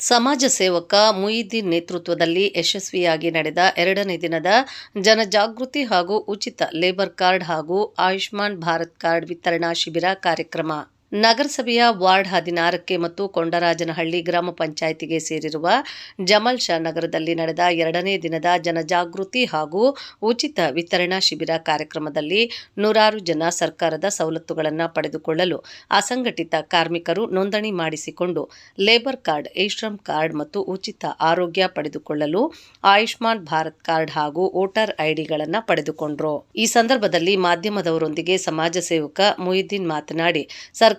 ಸಮಾಜ ಸೇವಕ ಮುಯಿದ್ದೀನ್ ನೇತೃತ್ವದಲ್ಲಿ ಯಶಸ್ವಿಯಾಗಿ ನಡೆದ ಎರಡನೇ ದಿನದ ಜನಜಾಗೃತಿ ಹಾಗೂ ಉಚಿತ ಲೇಬರ್ ಕಾರ್ಡ್ ಹಾಗೂ ಆಯುಷ್ಮಾನ್ ಭಾರತ್ ಕಾರ್ಡ್ ವಿತರಣಾ ಶಿಬಿರ ಕಾರ್ಯಕ್ರಮ. ನಗರಸಭೆಯ ವಾರ್ಡ್ ಹದಿನಾರಕ್ಕೆ ಮತ್ತು ಕೊಂಡರಾಜನಹಳ್ಳಿ ಗ್ರಾಮ ಪಂಚಾಯಿತಿಗೆ ಸೇರಿರುವ ಜಮಲ್ ಶಾ ನಗರದಲ್ಲಿ ನಡೆದ ಎರಡನೇ ದಿನದ ಜನಜಾಗೃತಿ ಹಾಗೂ ಉಚಿತ ವಿತರಣಾ ಶಿಬಿರ ಕಾರ್ಯಕ್ರಮದಲ್ಲಿ ನೂರಾರು ಜನ ಸರ್ಕಾರದ ಸವಲತ್ತುಗಳನ್ನು ಪಡೆದುಕೊಳ್ಳಲು ಅಸಂಘಟಿತ ಕಾರ್ಮಿಕರು ನೋಂದಣಿ ಮಾಡಿಸಿಕೊಂಡು ಲೇಬರ್ ಕಾರ್ಡ್, ಇ-ಶ್ರಮ್ ಕಾರ್ಡ್ ಮತ್ತು ಉಚಿತ ಆರೋಗ್ಯ ಪಡೆದುಕೊಳ್ಳಲು ಆಯುಷ್ಮಾನ್ ಭಾರತ್ ಕಾರ್ಡ್ ಹಾಗೂ ವೋಟರ್ ಐಡಿಗಳನ್ನು ಪಡೆದುಕೊಂಡರು. ಈ ಸಂದರ್ಭದಲ್ಲಿ ಮಾಧ್ಯಮದವರೊಂದಿಗೆ ಸಮಾಜ ಸೇವಕ ಮುಯಿದ್ದೀನ್ ಮಾತನಾಡಿ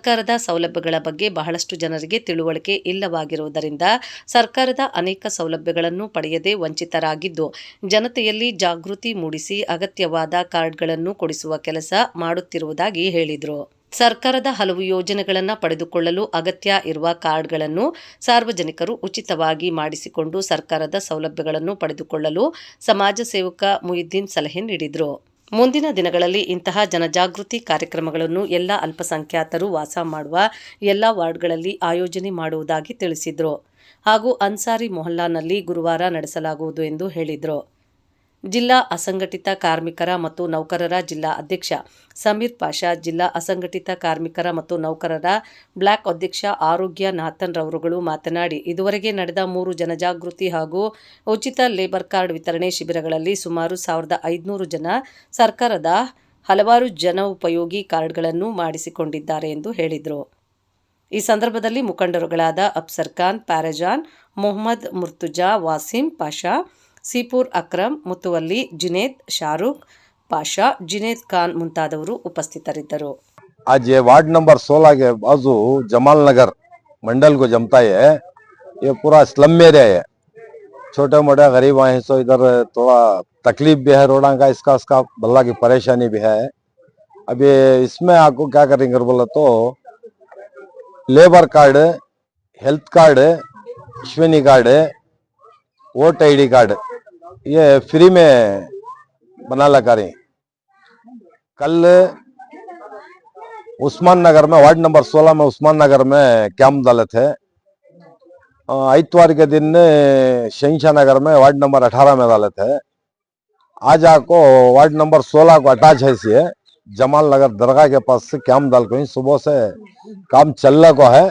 ಸರ್ಕಾರದ ಸೌಲಭ್ಯಗಳ ಬಗ್ಗೆ ಬಹಳಷ್ಟು ಜನರಿಗೆ ತಿಳುವಳಿಕೆ ಇಲ್ಲವಾಗಿರುವುದರಿಂದ ಸರ್ಕಾರದ ಅನೇಕ ಸೌಲಭ್ಯಗಳನ್ನು ಪಡೆಯದೆ ವಂಚಿತರಾಗಿದ್ದು, ಜನತೆಯಲ್ಲಿ ಜಾಗೃತಿ ಮೂಡಿಸಿ ಅಗತ್ಯವಾದ ಕಾರ್ಡ್ಗಳನ್ನು ಕೊಡಿಸುವ ಕೆಲಸ ಮಾಡುತ್ತಿರುವುದಾಗಿ ಹೇಳಿದರು. ಸರ್ಕಾರದ ಹಲವು ಯೋಜನೆಗಳನ್ನು ಪಡೆದುಕೊಳ್ಳಲು ಅಗತ್ಯ ಇರುವ ಕಾರ್ಡ್ಗಳನ್ನು ಸಾರ್ವಜನಿಕರು ಉಚಿತವಾಗಿ ಮಾಡಿಸಿಕೊಂಡು ಸರ್ಕಾರದ ಸೌಲಭ್ಯಗಳನ್ನು ಪಡೆದುಕೊಳ್ಳಲು ಸಮಾಜ ಸೇವಕ ಮುಹಿದ್ದೀನ್ ಸಲಹೆ ನೀಡಿದರು. ಮುಂದಿನ ದಿನಗಳಲ್ಲಿ ಇಂತಹ ಜನಜಾಗೃತಿ ಕಾರ್ಯಕ್ರಮಗಳನ್ನು ಎಲ್ಲ ಅಲ್ಪಸಂಖ್ಯಾತರು ವಾಸ ಮಾಡುವ ಎಲ್ಲ ವಾರ್ಡ್ಗಳಲ್ಲಿ ಆಯೋಜನೆ ಮಾಡುವುದಾಗಿ ತಿಳಿಸಿದರು. ಹಾಗೂ ಅನ್ಸಾರಿ ಮೊಹಲ್ಲಾನಲ್ಲಿ ಗುರುವಾರ ನಡೆಸಲಾಗುವುದು ಎಂದು ಹೇಳಿದರು. ಜಿಲ್ಲಾ ಅಸಂಘಟಿತ ಕಾರ್ಮಿಕರ ಮತ್ತು ನೌಕರರ ಜಿಲ್ಲಾ ಅಧ್ಯಕ್ಷ ಸಮೀರ್ ಪಾಷಾ, ಜಿಲ್ಲಾ ಅಸಂಘಟಿತ ಕಾರ್ಮಿಕರ ಮತ್ತು ನೌಕರರ ಬ್ಲಾಕ್ ಅಧ್ಯಕ್ಷ ಆರೋಗ್ಯ ನಾಥನ್ ರವರುಗಳು ಮಾತನಾಡಿ, ಇದುವರೆಗೆ ನಡೆದ ಮೂರು ಜನಜಾಗೃತಿ ಹಾಗೂ ಉಚಿತ ಲೇಬರ್ ಕಾರ್ಡ್ ವಿತರಣೆ ಶಿಬಿರಗಳಲ್ಲಿ ಸುಮಾರು ಸಾವಿರದ ಐದುನೂರು ಜನ ಸರ್ಕಾರದ ಹಲವಾರು ಜನೋಪಯೋಗಿ ಕಾರ್ಡ್ಗಳನ್ನು ಮಾಡಿಸಿಕೊಂಡಿದ್ದಾರೆ ಎಂದು ಹೇಳಿದರು. ಈ ಸಂದರ್ಭದಲ್ಲಿ ಮುಖಂಡರುಗಳಾದ ಅಫ್ಸರ್ ಖಾನ್ ಪ್ಯಾರಜಾನ್, ಮೊಹಮ್ಮದ್ ಮುರ್ತುಜಾ, ವಾಸಿಂ, ಪಾಷಾ ಸೀಪೂರ್ ಅಕ್ರಮ್ ಮುತುವಲ್ಲಿ ಜುನೇದ್ ಶಾರೂಕ್ ಪಾಷಾ ಜುನೇದ್ ಖಾನ್ ಮುಂತಾದವರು ಉಪಸ್ಥಿತರಿದ್ದರು आज ये वार्ड नंबर 16 के बाजू जमाल नगर मंडल को जमता है ये पूरा स्लम एरिया है छोटे मोटे गरीब आए हैं सो इधर थोड़ा तकलीफ भी है रोड़ा का इसका उसका भल्ला की परेशानी भी है अब ये इसमें आपको क्या करेंगे बोला तो labour card health card Ashwini card vote ID card ये फ्री में बना लगा रही कल उस्मान नगर में, वार्ड नंबर 16 में उस्मान नगर में कैंप डाले थे इतवार के दिन शहशाह नगर में वार्ड नंबर 18 में डाले थे आज आपको वार्ड नंबर 16 को अटैच है इसे। जमाल नगर दरगाह के पास से कैंप डाल को सुबह से काम चलने को है।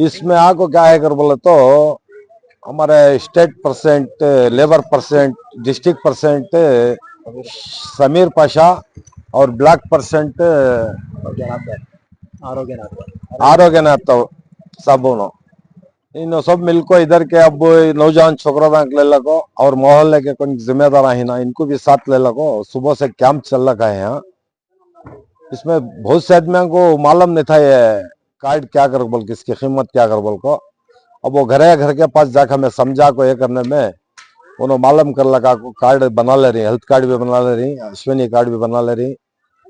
इसमें आपको क्या है कर बोले तो हमारे state percent labour percent district percent Sameer Pasha और ब्लॉक परसेंट आरोग्यनाथ सबूनो। इन सब मिलको इधर के अब नौजवान छोकरा ले लगो और मोहल्ले के कुछ जिम्मेदार है ना, इनको भी साथ ले लगो। सुबह से कैंप चल रखा है यहाँ। इसमें बहुत से आदमियों को मालूम नहीं था ये कार्ड क्या कर बोल के इसकी कीमत क्या कर बोल को। अब वो घर घर के पास जाकर हमें समझा को ये करने में उन्होंने मालूम कर लगा को कार्ड बना ले रही हेल्थ कार्ड भी बना ले रही अश्विनी कार्ड भी बना ले रही।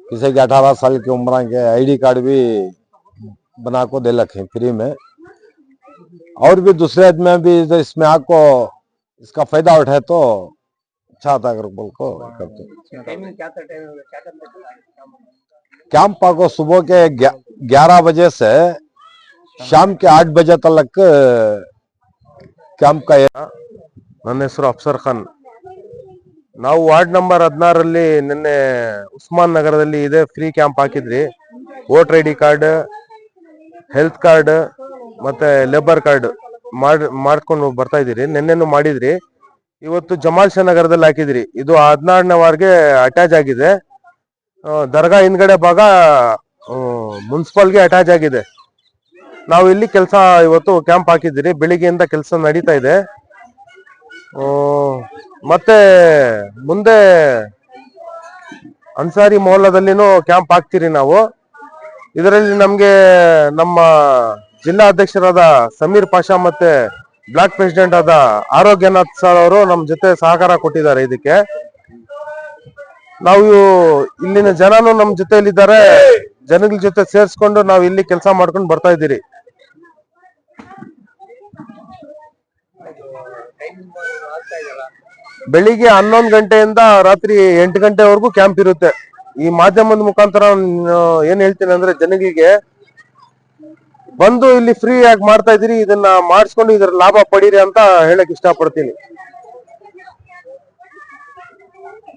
किसी के अठारह साल की उम्र के आईडी कार्ड भी बना को दे रखे फ्री में। और भी दूसरे आदमी भी इसमें आपको इसका फ़ायदा उठाए तो अच्छा था अगर बोल को करते। कैंप आपको सुबह के ग्यारह बजे से ಶಾಮ್ ಕೆ ಆಟ್ ಬಜಾ ತಲಕ್ ಕ್ಯಾಂಪ್ ಕಾಯ ನನ್ನ ಹೆಸರು ಅಫ್ಸರ್ ಖಾನ್. ನಾವು ವಾರ್ಡ್ ನಂಬರ್ ಹದಿನಾರಲ್ಲಿ ನಿನ್ನೆ ಉಸ್ಮಾನ್ ನಗರದಲ್ಲಿ ಇದೆ ಫ್ರೀ ಕ್ಯಾಂಪ್ ಹಾಕಿದ್ರಿ. Voter I D card, health card, ಮತ್ತೆ ಲೇಬರ್ ಕಾರ್ಡ್ ಮಾಡ್ ಮಾಡ್ಕೊಂಡು ಬರ್ತಾ ಇದ್ದೀರಿ. ನಿನ್ನೆನು ಮಾಡಿದ್ರಿ. ಇವತ್ತು ಜಮಾಲ್ ಶಾ ನಗರದಲ್ಲಿ ಹಾಕಿದ್ರಿ. ಇದು ಹದಿನಾರನೇ ವಾರ್ಗೆ ಅಟ್ಯಾಚ್ ಆಗಿದೆ. ದರ್ಗಾ ಹಿಂದ್ಗಡೆ ಭಾಗ ಮುನ್ಸಿಪಲ್ಗೆ ಅಟ್ಯಾಚ್ ಆಗಿದೆ. ನಾವು ಇಲ್ಲಿ ಕೆಲಸ ಇವತ್ತು ಕ್ಯಾಂಪ್ ಹಾಕಿದ್ದೀರಿ. ಬೆಳಿಗ್ಗೆಯಿಂದ ಕೆಲಸ ನಡೀತಾ ಇದೆ. ಮತ್ತೆ ಮುಂದೆ ಅನ್ಸಾರಿ ಮೊಹಲ್ಲಾದಲ್ಲಿನೂ ಕ್ಯಾಂಪ್ ಹಾಕ್ತೀರಿ ನಾವು. ಇದರಲ್ಲಿ ನಮಗೆ ನಮ್ಮ ಜಿಲ್ಲಾ ಅಧ್ಯಕ್ಷರಾದ ಸಮೀರ್ ಪಾಷಾ ಮತ್ತೆ ಬ್ಲಾಕ್ ಪ್ರೆಸಿಡೆಂಟ್ ಆದ ಆರೋಗ್ಯನಾಥ್ ಸರ್ ಅವರು ನಮ್ಮ ಜೊತೆ ಸಹಕಾರ ಕೊಟ್ಟಿದ್ದಾರೆ ಇದಕ್ಕೆ. ನಾವು ಇಲ್ಲಿನ ಜನನು ನಮ್ಮ ಜೊತೆಯಲ್ಲಿದ್ದಾರೆ. ಜನಗಳ ಜೊತೆ ಸೇರಿಸ್ಕೊಂಡು ನಾವು ಇಲ್ಲಿ ಕೆಲಸ ಮಾಡ್ಕೊಂಡು ಬರ್ತಾ ಇದ್ದೀರಿ. ಬೆಳಿಗ್ಗೆ ಹನ್ನೊಂದು ಗಂಟೆಯಿಂದ ರಾತ್ರಿ ಎಂಟು ಗಂಟೆವರೆಗೂ ಕ್ಯಾಂಪ್ ಇರುತ್ತೆ. ಈ ಮಾಧ್ಯಮದ ಮುಖಾಂತರ ಏನ್ ಹೇಳ್ತೀನಿ ಅಂದ್ರೆ ಜನಗಳಿಗೆ ಬಂದು ಇಲ್ಲಿ ಫ್ರೀ ಆಗಿ ಮಾಡ್ತಾ ಇದೀರಿ ಇದನ್ನ ಮಾಡಿಸ್ಕೊಂಡು ಇದ್ರ ಲಾಭ ಪಡೀರಿ ಅಂತ ಹೇಳಕ್ ಇಷ್ಟಪಡ್ತೀನಿ.